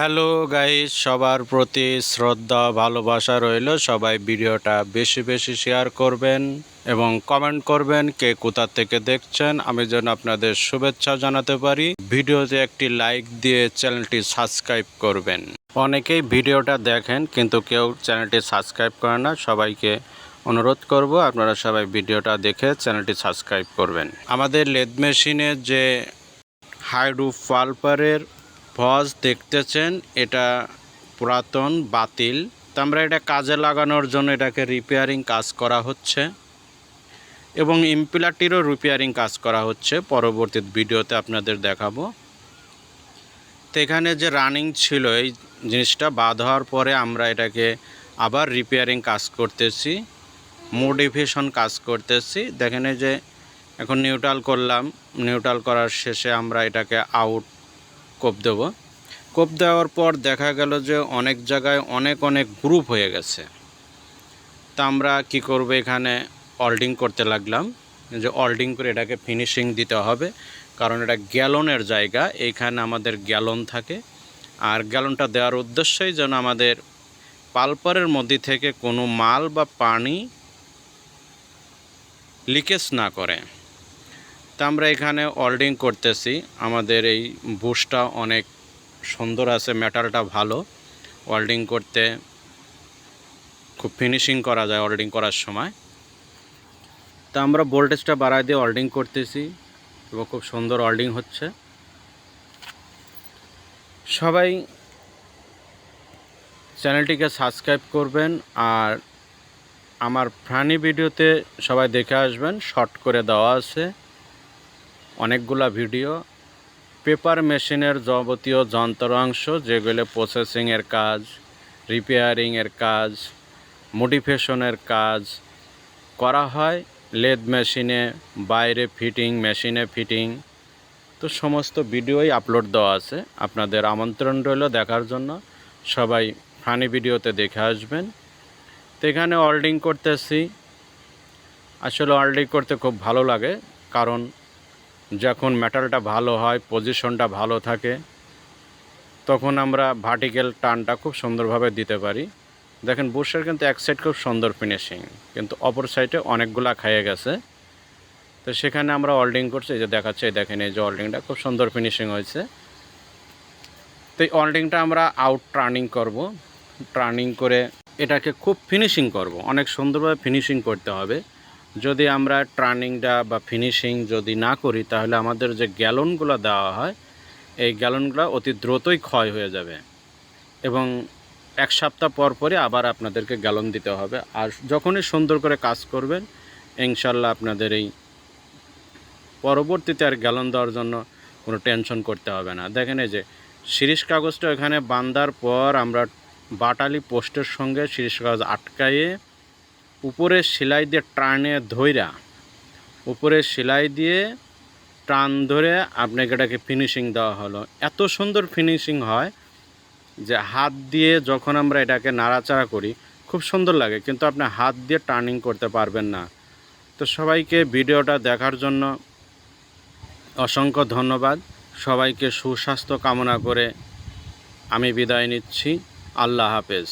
Hello guys সবার প্রতি শ্রদ্ধা, ভালোবাসা রইল। সবাই ভিডিওটা বেশি বেশি শেয়ার করবেন এবং কমেন্ট করবেন কে কোথা থেকে দেখছেন। আমি যেন আপনাদের শুভেচ্ছা জানাতে পারি। ভিডিওতে একটি লাইক দিয়ে চ্যানেলটি সাবস্ক্রাইব করবেন। অনেকেই ভিডিওটা দেখেন, কিন্তু কেউ চ্যানেলটি সাবস্ক্রাইব করে না। সবাইকে অনুরোধ করব, আপনারা সবাই ভিডিওটা দেখে চ্যানেলটি সাবস্ক্রাইব করবেন। আমাদের লেদ মেশিনের যে হাইডু পালপারের ফজ দেখতেছেন, এটা পুরাতন, বাতিল। তো আমরা এটা কাজে লাগানোর জন্য এটাকে রিপেয়ারিং কাজ করা হচ্ছে এবং ইম্পিলারটিরও রিপেয়ারিং কাজ করা হচ্ছে। পরবর্তী ভিডিওতে আপনাদের দেখাবো। তো এখানে যে রানিং ছিল, এই জিনিসটা বাদ হওয়ার পরে আমরা এটাকে আবার রিপেয়ারিং কাজ করতেছি মোডিফিকেশন কাজ করতেছি। দেখেন যে, এখন নিউট্রাল করলাম নিউট্রাল করার শেষে আমরা এটাকে আউট কোপ দেবো। কোপ দেওয়ার পর দেখা গেল যে অনেক জায়গায় অনেক অনেক গ্রুপ হয়ে গেছে। তা আমরা কী করব এখানে? অল্ডিং করতে লাগলাম। যে অল্ডিং করে এটাকে ফিনিশিং দিতে হবে। কারণ এটা গ্যালনের জায়গা এইখানে আমাদের গ্যালন থাকে। আর গ্যালনটা দেওয়ার উদ্দেশ্যই যেন আমাদের পালপারের মধ্যে থেকে কোনো মাল বা পানি লিকেজ না করে। তা আমরা এখানে অল্ডিং করতেছি। আমাদের এই বুশটা অনেক সুন্দর আছে মেটালটা ভালো। ওয়েল্ডিং করতে খুব ফিনিশিং করা যায় ওয়েল্ডিং করার সময়। তা আমরা ভোল্টেজটা বাড়ায় দিয়ে ওয়েল্ডিং করতেছি এবং খুব সুন্দর ওয়েল্ডিং হচ্ছে। সবাই চ্যানেলটিকে সাবস্ক্রাইব করবেন আর আমার ফানি ভিডিওতে সবাই দেখে আসবেন শর্ট করে দেওয়া আছে। অনেকগুলা ভিডিও, পেপার মেশিনের যাবতীয় যন্ত্রাংশ যেগুলো প্রসেসিংয়ের কাজ রিপেয়ারিংয়ের কাজ মডিফিকেশনের কাজ করা হয় লেদ মেশিনে, বাইরে ফিটিং মেশিনে ফিটিং তো সমস্ত ভিডিওই আপলোড দেওয়া আছে। আপনাদের আমন্ত্রণ রইল দেখার জন্য। সবাই ফানি ভিডিওতে দেখে আসবেন। তো এখানে অল্ডিং করতেছি। আসলে অল্ডিং করতে খুব ভালো লাগে, কারণ যখন মেটালটা ভালো হয় পজিশনটা ভালো থাকে, তখন আমরা ভার্টিক্যাল টানটা খুব সুন্দরভাবে দিতে পারি। দেখেন, বুশের কিন্তু এক সাইড খুব সুন্দর ফিনিশিং কিন্তু অপর সাইডে অনেকগুলা খাইয়ে গেছে। তো সেখানে আমরা অল্ডিং করছি যে দেখাচ্ছে দেখেন, এই যে অল্ডিংটা খুব সুন্দর ফিনিশিং হয়েছে। তো এই অল্ডিংটা আমরা আউট টার্নিং করব। টার্নিং করে এটাকে খুব ফিনিশিং করব। অনেক সুন্দরভাবে ফিনিশিং করতে হবে। যদি আমরা টার্নিংটা বা ফিনিশিং যদি না করি, তাহলে আমাদের যে গ্যালনগুলো দেওয়া হয়, এই গ্যালনগুলো অতি দ্রুতই ক্ষয় হয়ে যাবে। এবং এক সপ্তাহ পর পরে আবার আপনাদেরকে গ্যালন দিতে হবে। আর যখনই সুন্দর করে কাজ করবেন, ইনশাল্লাহ আপনাদের এই পরবর্তীতে আর গ্যালন দেওয়ার জন্য কোনো টেনশন করতে হবে না। দেখেন এই যে, শিরিষ কাগজটা এখানে বান্ধার পর আমরা বাটালি পোস্টের সঙ্গে শিরিষ কাগজ আটকাইয়ে উপরে সেলাই দিয়ে টানে ধইরা উপরে সেলাই দিয়ে টান ধরে আপনাকে এটাকে ফিনিশিং দেওয়া হলো। এত সুন্দর ফিনিশিং হয় যে হাত দিয়ে যখন আমরা এটাকে নাড়াচাড়া করি, খুব সুন্দর লাগে, কিন্তু আপনি হাত দিয়ে টার্নিং করতে পারবেন না। তো সবাইকে ভিডিওটা দেখার জন্য অসংখ্য ধন্যবাদ। সবাইকে সুস্বাস্থ্য কামনা করে আমি বিদায় নিচ্ছি। আল্লাহ হাফেজ।